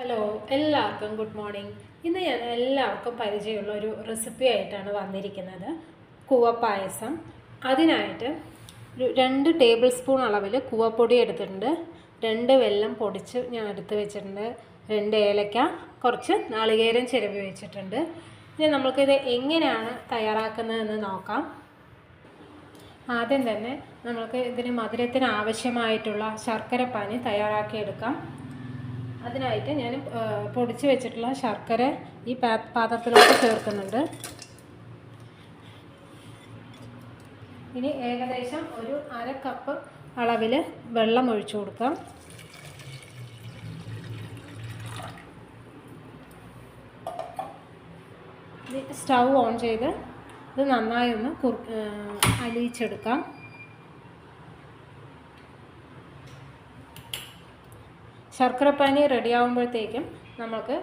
Hello എല്ലാവർക്കും good morning. ഇന്ന് ഞാൻ എല്ലാവർക്കും പരിചയമുള്ള ഒരു റെസിപ്പി ആയിട്ടാണ് വന്നിരിക്കുന്നത്. കൂവപ്പായസം അതിനായിട്ട് ഒരു രണ്ട് ടേബിൾ സ്പൂൺ അളവിൽ കൂവപ്പൊടി എടുത്തിട്ടുണ്ട്. രണ്ട് വെല്ലം പൊടിച്ച് ഞാൻ എടുത്ത് വെച്ചിട്ടുണ്ട്. രണ്ട് ഏലക്ക കുറച്ച് നാളികേരം ചിരവി വെച്ചിട്ടുണ്ട്. ഇനി നമ്മൾക്കിത് എങ്ങനെയാണ് തയ്യാറാക്കുന്നതെന്ന് നോക്കാം. ആദ്യം തന്നെ നമുക്ക് ഇതിന് മധുരത്തിന് ആവശ്യമായിട്ടുള്ള ശർക്കര പനി തയ്യാറാക്കിയെടുക്കാം. അതിനായിട്ട് ഞാൻ പൊടിച്ച് വെച്ചിട്ടുള്ള ശർക്കര ഈ പാത്രത്തിലോട്ട് ചേർക്കുന്നുണ്ട്. ഇനി ഏകദേശം ഒരു അര കപ്പ് അളവിൽ വെള്ളം ഒഴിച്ചു കൊടുക്കാം. സ്റ്റൗ ഓൺ ചെയ്ത് ഇത് നന്നായി ഒന്ന് കുർ അലിയിച്ചെടുക്കാം. ശർക്കരപ്പാനി റെഡിയാവുമ്പോഴത്തേക്കും നമുക്ക്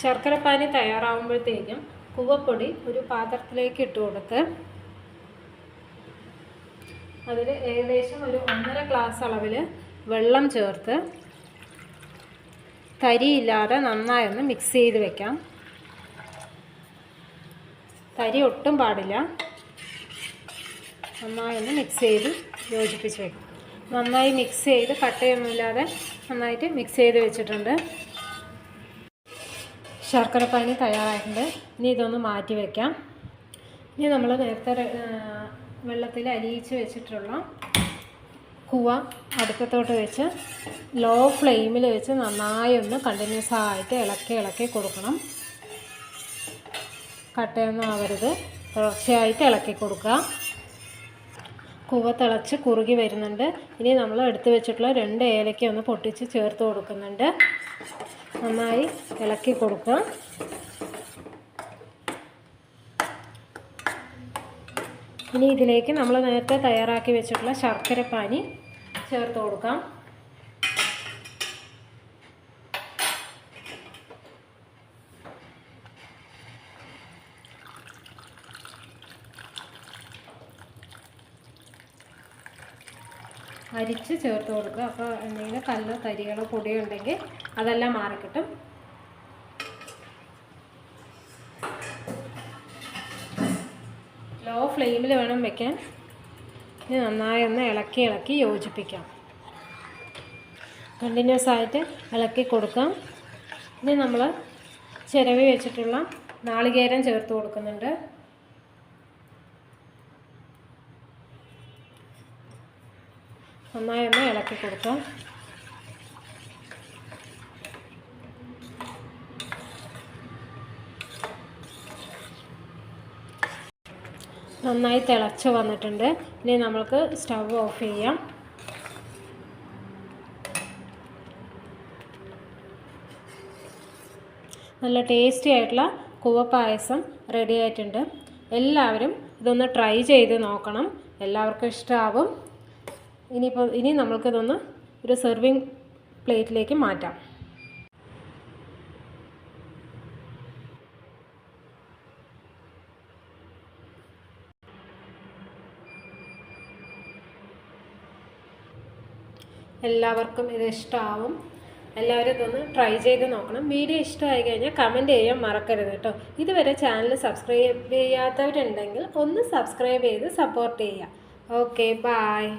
ശർക്കരപ്പാനി തയ്യാറാവുമ്പോഴത്തേക്കും കുവപ്പൊടി ഒരു പാത്രത്തിലേക്ക് ഇട്ട് കൊടുത്ത് അതിൽ ഏകദേശം ഒരു ഒന്നര ഗ്ലാസ് അളവിൽ വെള്ളം ചേർത്ത് തരിയില്ലാതെ നന്നായൊന്ന് മിക്സ് ചെയ്ത് വെക്കാം. തരി ഒട്ടും പാടില്ല. നന്നായൊന്ന് മിക്സ് ചെയ്ത് യോജിപ്പിച്ച് വെക്കാം. നന്നായി മിക്സ് ചെയ്ത് കട്ടയൊന്നുമില്ലാതെ നന്നായിട്ട് മിക്സ് ചെയ്ത് വെച്ചിട്ടുണ്ട്. ശർക്കര പാനി തയ്യാറായിട്ടുണ്ട്. ഇനി ഇതൊന്ന് മാറ്റി വയ്ക്കാം ഇനി നമ്മൾ നേരത്തെ വെള്ളത്തിൽ അലിയിച്ച് വെച്ചിട്ടുള്ള കുവ അടുപ്പത്തോട്ട് വെച്ച് ലോ ഫ്ലെയിമിൽ വെച്ച് നന്നായി ഒന്ന് കണ്ടിന്യൂസ് ആയിട്ട് ഇളക്കി ഇളക്കി കൊടുക്കണം. കട്ടയൊന്നും ആവരുത്. തുടർച്ചയായിട്ട് ഇളക്കി കൊടുക്കുക. കുവ തിളച്ച് കുറുകി വരുന്നുണ്ട്. ഇനി നമ്മൾ എടുത്തു വെച്ചിട്ടുള്ള രണ്ട് ഏലക്ക ഒന്ന് പൊട്ടിച്ച് ചേർത്ത് കൊടുക്കുന്നുണ്ട്. നന്നായി ഇളക്കി കൊടുക്കുക ഇനി ഇതിലേക്ക് നമ്മൾ നേരത്തെ തയ്യാറാക്കി വെച്ചിട്ടുള്ള ശർക്കര പാനി ചേർത്ത് കൊടുക്കാം. അരിച്ച് ചേർത്ത് കൊടുക്കുക. അപ്പോൾ എന്തെങ്കിലും കല്ല് തരികളോ പൊടിയോ ഉണ്ടെങ്കിൽ അതെല്ലാം മാറിക്കിട്ടും. ലോ ഫ്ലെയിമിൽ വേണം വെക്കാൻ. ഇനി നന്നായി ഒന്ന് ഇളക്കി ഇളക്കി യോജിപ്പിക്കാം. കണ്ടിന്യൂസ് ആയിട്ട് ഇളക്കി കൊടുക്കാം. ഇനി നമ്മൾ ചിരവി വെച്ചിട്ടുള്ള നാളികേരം ചേർത്ത് കൊടുക്കുന്നുണ്ട്. നന്നായി ഒന്ന് ഇളക്കി കൊടുക്കാം. നന്നായി തിളച്ച് വന്നിട്ടുണ്ട്. ഇനി നമ്മൾക്ക് സ്റ്റവ് ഓഫ് ചെയ്യാം. നല്ല ടേസ്റ്റി ആയിട്ടുള്ള കുവപ്പായസം പായസം റെഡി ആയിട്ടുണ്ട്. എല്ലാവരും ഇതൊന്ന് ട്രൈ ചെയ്ത് നോക്കണം. എല്ലാവർക്കും ഇഷ്ടമാവും ഇനിയിപ്പോൾ ഇനി നമ്മൾക്കിതൊന്ന് ഒരു സെർവിങ് പ്ലേറ്റിലേക്ക് മാറ്റാം. എല്ലാവർക്കും ഇത് ഇഷ്ടമാവും എല്ലാവരും ഇതൊന്ന് ട്രൈ ചെയ്ത് നോക്കണം. വീഡിയോ ഇഷ്ടമായി കഴിഞ്ഞാൽ കമന്റ് ചെയ്യാൻ മറക്കരുത് കേട്ടോ. ഇതുവരെ ചാനൽ സബ്സ്ക്രൈബ് ചെയ്യാത്തവരുണ്ടെങ്കിൽ ഒന്ന് സബ്സ്ക്രൈബ് ചെയ്ത് സപ്പോർട്ട് ചെയ്യുക. Okay bye